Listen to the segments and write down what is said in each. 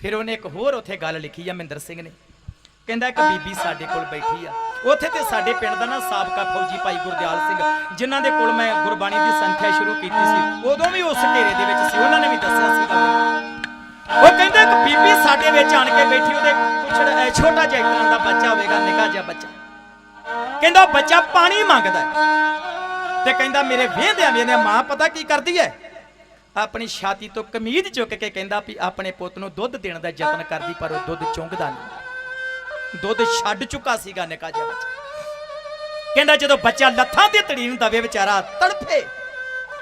ਫਿਰ ਉਹਨੇ ਇੱਕ ਹੋਰ ਉੱਥੇ ਗੱਲ ਲਿਖੀ ਆ ਮਹਿੰਦਰ ਸਿੰਘ ਨੇ। ਕਹਿੰਦਾ ਇੱਕ ਬੀਬੀ ਸਾਡੇ ਕੋਲ ਬੈਠੀ ਆ। ਉੱਥੇ ਤੇ ਸਾਡੇ ਪਿੰਡ ਦਾ ਨਾ ਸਾਬਕਾ ਫੌਜੀ ਭਾਈ ਗੁਰਦਿਆਲ ਸਿੰਘ, ਜਿਨ੍ਹਾਂ ਦੇ ਕੋਲ ਮੈਂ ਗੁਰਬਾਣੀ ਦੀ ਸੰਥਿਆ ਸ਼ੁਰੂ ਕੀਤੀ ਸੀ, ਉਦੋਂ ਵੀ ਉਸ ਘੇਰੇ ਦੇ ਵਿੱਚ ਸੀ, ਉਹਨਾਂ ਨੇ ਵੀ ਦੱਸਿਆ ਸੀ ਉਹ ਕਹਿੰਦਾ ਇੱਕ ਬੀਬੀ ਸਾਡੇ ਵਿੱਚ ਆਣ ਕੇ ਬੈਠੀ, ਉਹਦੇ ਕੁਛੜ ਛੋਟਾ ਜਿਹਾ ਇੱਕ ਦਾ ਬੱਚਾ ਹੋਵੇਗਾ, ਨਿੱਕਾ ਜਿਹਾ ਬੱਚਾ। ਕਹਿੰਦਾ ਉਹ ਬੱਚਾ ਪਾਣੀ ਮੰਗਦਾ ਹੈ। ਤੇ ਕਹਿੰਦਾ ਮੇਰੇ ਵੇਹਦਿਆਂ ਵੇਹਦਿਆਂ ਮਾਂ ਪਤਾ ਕੀ ਕਰਦੀ ਹੈ? ਆਪਣੀ ਛਾਤੀ ਤੋਂ ਕਮੀਜ਼ ਚੁੱਕ ਕੇ ਕਹਿੰਦਾ ਵੀ ਆਪਣੇ ਪੁੱਤ ਨੂੰ ਦੁੱਧ ਦੇਣ ਦਾ ਯਤਨ ਕਰਦੀ, ਪਰ ਉਹ ਦੁੱਧ ਚੁੰਗਦਾ ਨਹੀਂ। ਦੁੱਧ ਛੱਡ ਚੁੱਕਾ ਸੀਗਾ ਨਿਕਾ ਜਿਹਾ ਬੱਚਾ। ਕਹਿੰਦਾ ਜਦੋਂ ਬੱਚਾ ਲੱਥਾਂ ਤੇ ਤੜੀਨ ਦਵੇ ਵਿਚਾਰਾ, ਤੜਫੇ।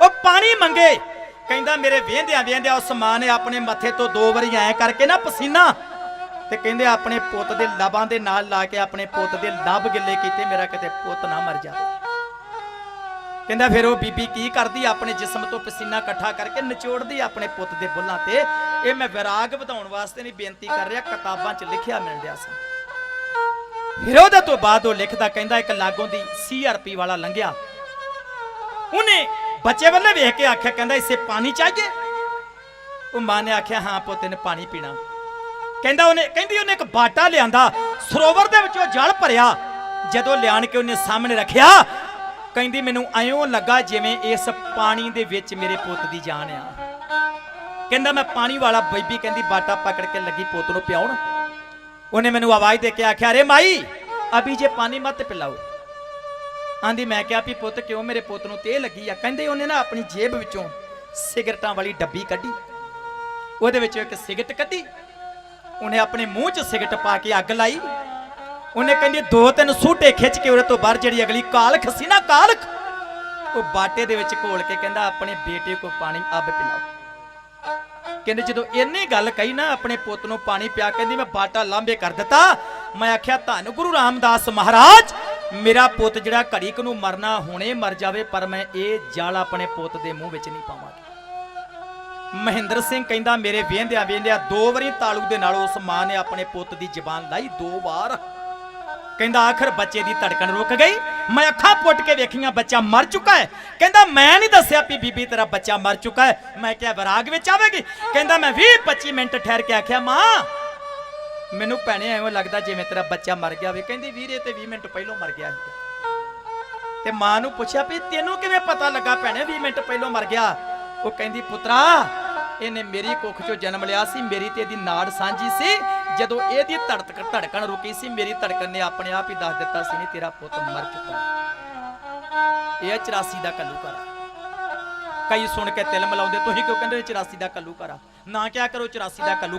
ਉਹ ਪਾਣੀ ਮੰਗੇ। ਕਹਿੰਦਾ, ਮੇਰੇ ਵੇਹਦਿਆਂ ਵੇਹਦਿਆਂ ਉਸ ਮਾਂ ਨੇ ਆਪਣੇ ਮੱਥੇ ਤੋਂ ਦੋ ਵਾਰੀ ਐ ਕਰਕੇ ਨਾ ਪਸੀਨਾ। ਤੇ ਕਹਿੰਦੇ, ਆਪਣੇ ਪੁੱਤ ਦੇ ਲਬਾਂ ਦੇ ਨਾਲ ਲਾ ਕੇ, ਆਪਣੇ ਪੁੱਤ ਦੇ ਲਬ ਗਿੱਲੇ ਕੀਤੇ, ਮੇਰਾ ਕਿਤੇ ਪੁੱਤ ਨਾ ਮਰ ਜਾਵੇ। ਕਹਿੰਦਾ ਫਿਰ ਉਹ ਬੀਬੀ ਕੀ ਕਰਦੀ? ਆਪਣੇ ਜਿਸਮ ਤੋਂ ਪਸੀਨਾ ਇਕੱਠਾ ਕਰਕੇ ਨਿਚੋੜਦੀ ਆਪਣੇ ਪੁੱਤ ਦੇ ਬੁੱਲਾਂ ਤੇ। ਇਹ ਮੈਂ ਵਿਰਾਗ ਵਧਾਉਣ ਵਾਸਤੇ ਨਹੀਂ ਬੇਨਤੀ ਕਰ ਰਿਹਾ, ਕਿਤਾਬਾਂ 'ਚ ਲਿਖਿਆ ਮਿਲ ਰਿਹਾ ਸੀ। ਫਿਰ ਉਹਦੇ ਤੋਂ ਬਾਅਦ ਉਹ ਲਿਖਦਾ, ਕਹਿੰਦਾ ਇੱਕ ਲਾਗੋਂ ਦੀ ਸੀਆਰਪੀ ਵਾਲਾ ਲੰਘਿਆ। ਉਹਨੇ ਬੱਚੇ ਵੱਲੇ ਵੇਖ ਕੇ ਆਖਿਆ, ਕਹਿੰਦਾ ਇਸੇ ਪਾਣੀ ਚਾਹੀਏ ਉਹ ਮਾਂ ਨੇ ਆਖਿਆ, ਹਾਂ ਪੁੱਤ ਨੇ ਪਾਣੀ ਪੀਣਾ। ਕਹਿੰਦਾ ਉਹਨੇ, ਕਹਿੰਦੀ ਉਹਨੇ ਇੱਕ ਬਾਟਾ ਲਿਆਂਦਾ, ਸਰੋਵਰ ਦੇ ਵਿੱਚੋਂ ਜਲ ਭਰਿਆ। ਜਦੋਂ ਲਿਆਣ ਕੇ ਉਹਨੇ ਸਾਹਮਣੇ ਰੱਖਿਆ ਕਹਿੰਦੀ ਮੈਨੂੰ ਐਂ ਲੱਗਾ ਜਿਵੇਂ ਇਸ ਪਾਣੀ ਦੇ ਵਿੱਚ ਮੇਰੇ ਪੁੱਤ ਦੀ ਜਾਨ ਆ। ਕਹਿੰਦਾ ਮੈਂ ਪਾਣੀ ਵਾਲਾ ਬੀਬੀ ਕਹਿੰਦੀ ਬਾਟਾ ਪਕੜ ਕੇ ਲੱਗੀ ਪੁੱਤ ਨੂੰ ਪਿਆਉਣ। ਉਹਨੇ ਮੈਨੂੰ ਆਵਾਜ਼ ਦੇ ਕੇ ਆਖਿਆ, ਅਰੇ ਮਾਈ, ਅਭੀ ਜੇ ਪਾਣੀ ਮਤ ਪਿਲਾਓ। ਆਂਦੀ, ਮੈਂ ਕਿਹਾ ਵੀ ਪੁੱਤ, ਕਿਉਂ ਮੇਰੇ ਪੁੱਤ ਨੂੰ ਤੇ ਲੱਗੀ ਆ? ਕਹਿੰਦੇ ਉਹਨੇ ਨਾ ਆਪਣੀ ਜੇਬ ਵਿੱਚੋਂ ਸਿਗਰਟਾਂ ਵਾਲੀ ਡੱਬੀ ਕੱਢੀ। ਉਹਦੇ ਵਿੱਚੋਂ ਇੱਕ ਸਿਗਰਟ ਕੱਢੀ। ਉਹਨੇ ਆਪਣੇ ਮੂੰਹ 'ਚ ਸਿਗਰਟ ਪਾ ਕੇ ਅੱਗ ਲਾਈ। ਉਹਨੇ ਕਹਿੰਦੀ, ਦੋ ਤਿੰਨ ਸੂਟੇ ਖਿੱਚ ਕੇ ਉਹਦੇ ਤੋਂ ਬਾਹਰ ਜਿਹੜੀ ਅਗਲੀ ਕਾਲਖ ਸੀ ਨਾ ਕਾਲਖ, ਉਹ ਬਾਟੇ ਦੇ ਵਿੱਚ ਘੋਲ ਕੇ ਕਹਿੰਦਾ, ਆਪਣੇ ਬੇਟੇ ਕੋ ਪਾਣੀ ਅੱਬ ਪਿਲਾਓ। ਕਹਿੰਦੇ, ਜਦੋਂ ਇਹਨੇ ਗੱਲ ਕਹੀ ਨਾ, ਆਪਣੇ ਪੁੱਤ ਨੂੰ ਪਾਣੀ ਪਿਆ, ਕਹਿੰਦੀ, ਮੈਂ ਬਾਟਾ ਲਾਂਬੇ ਕਰ ਦਿੱਤਾ। ਮੈਂ ਆਖਿਆ, ਧੰਨ ਗੁਰੂ ਰਾਮਦਾਸ ਮਹਾਰਾਜ, ਮੇਰਾ ਪੁੱਤ ਜਿਹੜਾ ਘੜੀ ਕੁ ਨੂੰ ਮਰਨਾ ਹੁਣੇ ਮਰ ਜਾਵੇ, ਪਰ ਮੈਂ ਇਹ ਜਲ ਆਪਣੇ ਪੁੱਤ ਦੇ ਮੂੰਹ ਵਿੱਚ ਨਹੀਂ ਪਾਵਾਂਗੀ। ਮਹਿੰਦਰ ਸਿੰਘ ਕਹਿੰਦਾ, ਮੇਰੇ ਵੇਂਦਿਆਂ ਵੇਂਦਿਆਂ ਦੋ ਵਾਰੀ ਤਾਲੂ ਦੇ ਨਾਲ ਉਸ ਮਾਂ ਨੇ ਆਪਣੇ ਪੁੱਤ ਦੀ ਜ਼ਬਾਨ ਲਾਈ, ਦੋ ਵਾਰ। ਕਹਿੰਦਾ ਆਖਰ ਬੱਚੇ ਦੀ ਧੜਕਣ ਰੁਕ ਗਈ। ਮੈਂ ਅੱਖਾਂ ਪੁੱਟ ਕੇ ਵੇਖੀਆਂ, ਬੱਚਾ ਮਰ ਚੁੱਕਾ ਹੈ। ਕਹਿੰਦਾ, ਮੈਂ ਨਹੀਂ ਦੱਸਿਆ ਵੀ ਬੀਬੀ ਤੇਰਾ ਬੱਚਾ ਮਰ ਚੁੱਕਾ ਹੈ। ਮੈਂ ਕਿਹਾ, ਵਿਰਾਗ ਵਿੱਚ ਆਵੇਗੀ? ਕਹਿੰਦਾ, ਮੈਂ 20 25 ਮਿੰਟ ਠਹਿਰ ਕੇ ਆਖਿਆ, ਮਾਂ, ਮੈਨੂੰ ਭੈਣੇ ਐਵੇਂ ਲੱਗਦਾ ਜਿਵੇਂ ਤੇਰਾ ਬੱਚਾ ਮਰ ਗਿਆ ਵੇ। ਕਹਿੰਦੀ, ਵੀਰੇ ਤੇ 20 ਮਿੰਟ ਪਹਿਲਾਂ ਮਰ ਗਿਆ ਤੇ ਮਾਂ ਨੂੰ ਪੁੱਛਿਆ, ਵੀ ਤੈਨੂੰ ਕਿਵੇਂ ਪਤਾ ਲੱਗਾ ਭੈਣੇ 20 ਮਿੰਟ ਪਹਿਲਾਂ ਮਰ ਗਿਆ? ਉਹ ਕਹਿੰਦੀ, ਪੁੱਤਰਾ, ਇਹਨੇ ਮੇਰੀ ਕੁੱਖ ਚੋਂ ਜਨਮ ਲਿਆ ਸੀ, ਮੇਰੀ ਤੇ ਇਹਦੀ ਨਾੜ ਸਾਂਝੀ ਸੀ। ਜਦੋਂ ਇਹਦੀ ਧੜਕ ਧੜਕਣ ਰੁਕੀ ਸੀ, ਮੇਰੀ ਧੜਕਣ ਨੇ ਆਪਣੇ ਆਪ ਹੀ ਦੱਸ ਦਿੱਤਾ ਸੀ, ਨਹੀਂ, ਤੇਰਾ ਪੁੱਤ ਮਰ ਚੁੱਕਾ ਇਹ ਹੈ 84 ਦਾ ਕਲੂਕਾਰ ਕਈ ਸੁਣ ਕੇ ਤਿਲ ਮਲਾਉਂਦੇ, ਤੁਸੀਂ ਕਿਉਂ ਕਹਿੰਦੇ 84 ਦਾ ਕਲੂਕਾਰ ਆ ਨਾ ਕਿਆ ਕਰੋ 84 ਦਾ ਕੱਲੂ